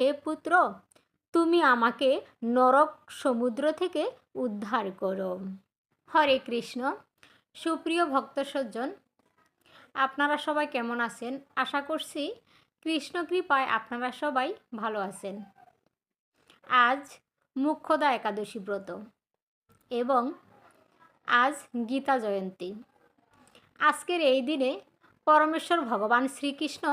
হে পুত্র, তুমি আমাকে নরক সমুদ্র থেকে উদ্ধার করো। হরে কৃষ্ণ। সুপ্রিয় ভক্ত সজ্জন আপনারা সবাই কেমন আছেন? আশা করছি কৃষ্ণ কৃপায় আপনারা সবাই ভালো আছেন। আজ মুখ্যদা একাদশী ব্রত এবং আজ গীতা জয়ন্তী। আজকের এই দিনে পরমেশ্বর ভগবান শ্রীকৃষ্ণ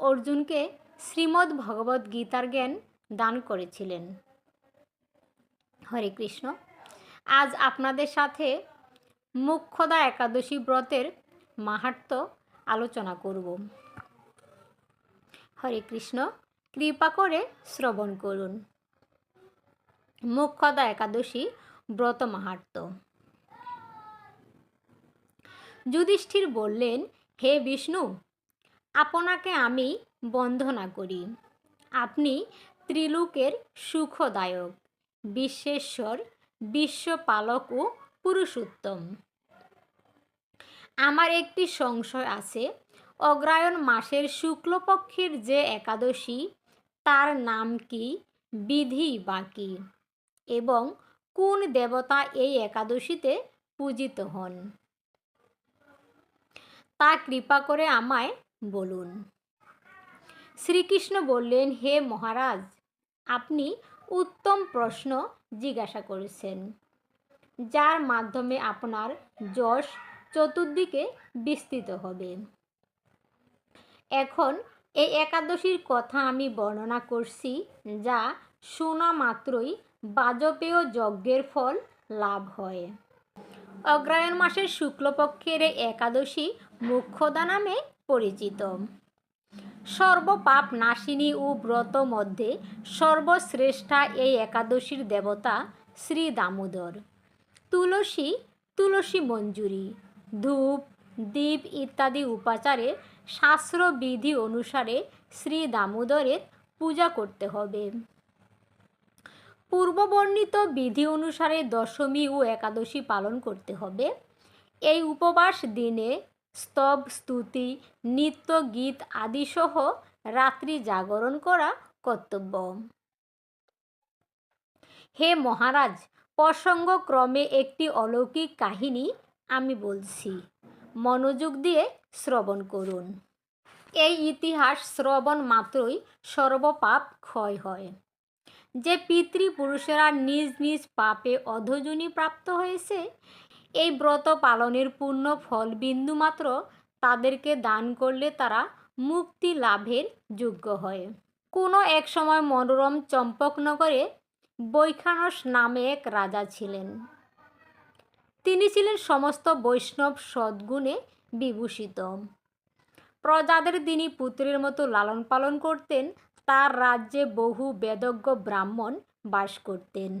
অর্জুনকে শ্রীমদ্ ভগবদ্ গীতার জ্ঞান দান করেছিলেন। হরে কৃষ্ণ। আজ আপনাদের সাথে মুখ্যদা একাদশী ব্রতের মাহাত্ম আলোচনা করব। হরে কৃষ্ণ, কৃপা করে শ্রবণ করুন। মুখ্যদা একাদশী ব্রত মাহাত্ম। যুধিষ্ঠির বললেন, হে বিষ্ণু, আপনাকে আমি বন্দনা করি। আপনি ত্রিলোকের সুখদায়ক, বিশ্বেশ্বর, বিশ্বপালক ও পুরুষোত্তম। আমার একটি সংশয় আছে, অগ্রায়ণ মাসের শুক্লপক্ষের যে একাদশী, তার নাম কি, বিধি বা কি? এবং কোন দেবতা এই একাদশীতে পূজিত হন? তা কৃপা করে আমায় বলুন। শ্রীকৃষ্ণ বললেন, হে মহারাজ, আপনি উত্তম প্রশ্ন জিজ্ঞাসা করেছেন, যার মাধ্যমে আপনার যশ চতুর্দিকে বিস্তৃত হবে। এখন এই একাদশীর কথা আমি বর্ণনা করছি, যা শোনা মাত্রই বাজপেয় যজ্ঞের ফল লাভ হয়। অগ্রায়ণ মাসের শুক্লপক্ষের একাদশী মুখ্যদা নামে পরিচিত। সর্বপাপ নাশিনী ও ব্রত মধ্যে সর্বশ্রেষ্ঠা এই একাদশীর দেবতা শ্রী দামোদর। তুলসী তুলসী মঞ্জুরি, ধূপ দ্বীপ ইত্যাদি উপাচারে শাস্ত্রবিধি অনুসারে শ্রী দামোদরের পূজা করতে হবে। পূর্ববর্ণিত বিধি অনুসারে দশমী ও একাদশী পালন করতে হবে। এই উপবাস দিনে স্তব, স্তুতি, নৃত্য, গীত আদিসহ রাত্রি জাগরণ করা কর্তব্য। হে মহারাজ, প্রসঙ্গক্রমে একটি অলৌকিক কাহিনী আমি বলছি। মনোযোগ দিয়ে শ্রবণ করুন। এই ইতিহাস শ্রবণ মাত্রই সর্বপাপ ক্ষয় হয়। যে পিতৃপুরুষেরা নিজ নিজ পাপে অধজনী প্রাপ্ত হয়েছে এই ব্রত পালনের পূর্ণ ফল বিন্দুমাত্র তাদেরকে দান করলে তারা মুক্তি লাভের যোগ্য হয়। কোনো এক সময় মনোরম চম্পকনগরে বৈখানস নামে এক রাজা ছিলেন। তিনি ছিলেন সমস্ত বৈষ্ণব সদ্গুণে বিভূষিত। প্রজাদের তিনি পুত্রের মতো লালন পালন করতেন, তার রাজ্যে বহু বেদজ্ঞ ব্রাহ্মণ বাস করতেন।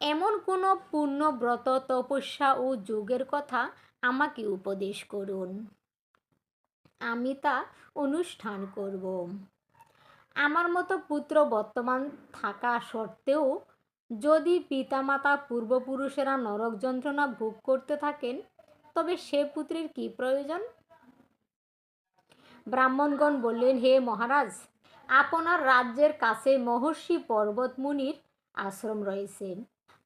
এমন কোনো পূর্ণ ব্রত, তপস্যা ও যোগের কথা আমাকে উপদেশ করুন। আমি তা অনুষ্ঠান করব। আমার মতো পুত্র বর্তমান থাকা সত্ত্বেও যদি পিতামাতা পূর্বপুরুষেরা নরক যন্ত্রণা ভোগ করতে থাকেন, তবে সে পুত্রের কি প্রয়োজন? ব্রাহ্মণগণ বললেন, হে মহারাজ, আপনার রাজ্যের কাছে মহর্ষি পর্বতমুনির আশ্রম রয়েছে।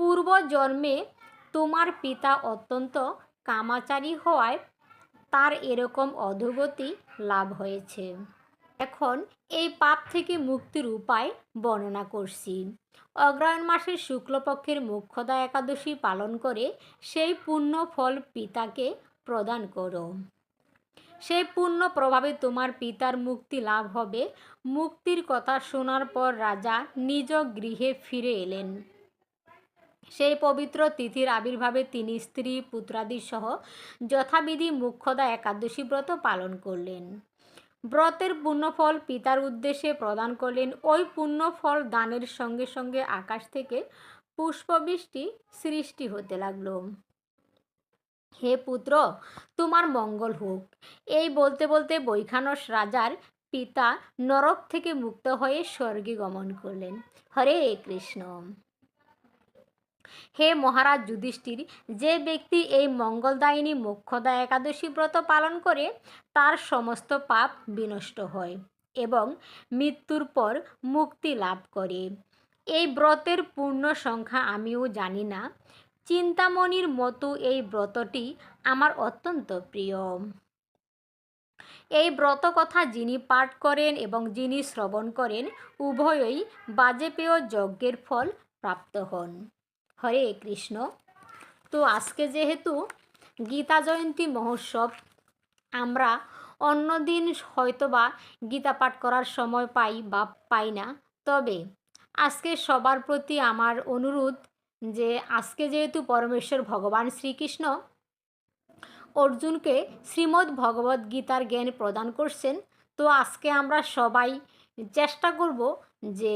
পূর্ব জন্মে তোমার পিতা অত্যন্ত কামাচারী হওয়ায় তার এরকম অধোগতি লাভ হয়েছে। এখন এই পাপ থেকে মুক্তির উপায় বর্ণনা করছি। অগ্রহায়ণ মাসের শুক্লপক্ষের মুখ্যদা একাদশী পালন করে সেই পুণ্য ফল পিতাকে প্রদান করো। সেই পুণ্য প্রভাবে তোমার পিতার মুক্তি লাভ হবে। মুক্তির কথা শোনার পর রাজা নিজ গৃহে ফিরে এলেন। সেই পবিত্র তিথির আবির্ভাবে তিনি স্ত্রী, পুত্রাদি সহ যথাবিধি মুখ্যদা একাদশী ব্রত পালন করলেন। ব্রতের পুণ্যফল পিতার উদ্দেশ্যে প্রদান করলেন। ওই পুণ্যফল দানের সঙ্গে সঙ্গে আকাশ থেকে পুষ্পবৃষ্টি সৃষ্টি হতে লাগল। হে পুত্র, তোমার মঙ্গল হোক। এই বলতে বলতে বৈখানস রাজার পিতা নরক থেকে মুক্ত হয়ে স্বর্গে গমন করলেন। হরে কৃষ্ণ। হে মহারাজ যুধিষ্ঠির, যে ব্যক্তি এই মঙ্গলদায়িনী মোক্ষদা একাদশী ব্রত পালন করে, তার সমস্ত পাপ বিনষ্ট হয় এবং মৃত্যুর পর মুক্তি লাভ করে। এই ব্রতের পূর্ণ সংখ্যা আমিও জানি না। চিন্তামণির মতো এই ব্রতটি আমার অত্যন্ত প্রিয়। এই ব্রত কথা যিনি পাঠ করেন এবং যিনি শ্রবণ করেন, উভয়ই বাজেপেয় যজ্ঞের ফল প্রাপ্ত হন। হরে কৃষ্ণ। তো আজকে যেহেতু গীতা জয়ন্তী মহোৎসব, আমরা অন্যদিন হয়তোবা গীতা পাঠ করার সময় পাই বা পাই না। তবে আজকে সবার প্রতি আমার অনুরোধ যে আজকে যেহেতু পরমেশ্বর ভগবান শ্রীকৃষ্ণ, অর্জুনকে শ্রীমদ্ ভগবদ গীতার জ্ঞান প্রদান করছেন, তো আজকে আমরা সবাই চেষ্টা করব যে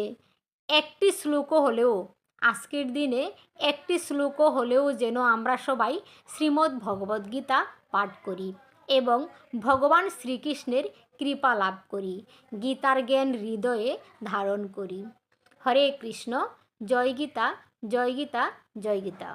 একটি শ্লোকও হলেও আজকের দিনে একটি শ্লোক হলেও যেন আমরা সবাই শ্রীমদ্ ভগবদ্গীতা পাঠ করি এবং ভগবান শ্রীকৃষ্ণের কৃপা লাভ করি, গীতার জ্ঞান হৃদয়ে ধারণ করি। হরে কৃষ্ণ, জয় গীতা জয় গীতা জয় গীতা।